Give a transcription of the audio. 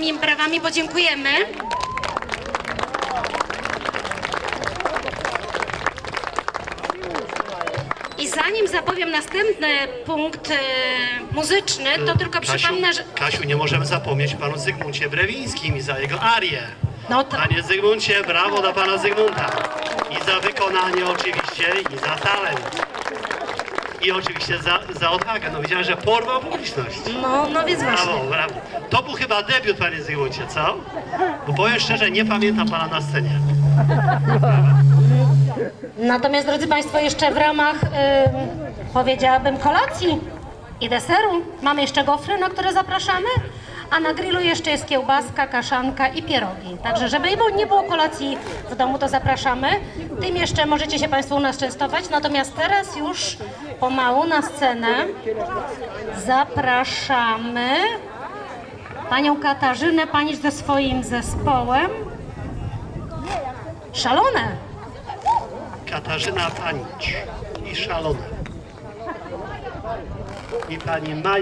pełnymi prawami, podziękujemy. I zanim zapowiem następny punkt e, muzyczny, to tylko przypomnę, że... Kasiu, nie możemy zapomnieć panu Zygmuncie Brewińskim za jego arię. No to, Panie Zygmuncie, brawo dla pana Zygmunta. I za wykonanie oczywiście, i za talent. I oczywiście za, za odwagę. No widziałem, że porwał publiczność. no, no więc właśnie. Brawo, brawo. To chyba debiut, panie Zygmuncie, co? Bo powiem szczerze, nie pamiętam pana na scenie. Natomiast, drodzy Państwo, jeszcze w ramach, ym, powiedziałabym, kolacji i deseru mamy jeszcze gofry, na które zapraszamy, a na grillu jeszcze jest kiełbaska, kaszanka i pierogi. Także, żeby nie było kolacji w domu, to zapraszamy. Tym jeszcze możecie się Państwo u nas częstować. Natomiast teraz już pomału na scenę zapraszamy Panią Katarzynę, Pani ze swoim zespołem. Szalone! Katarzyna Panicz i Szalona. I pani Maja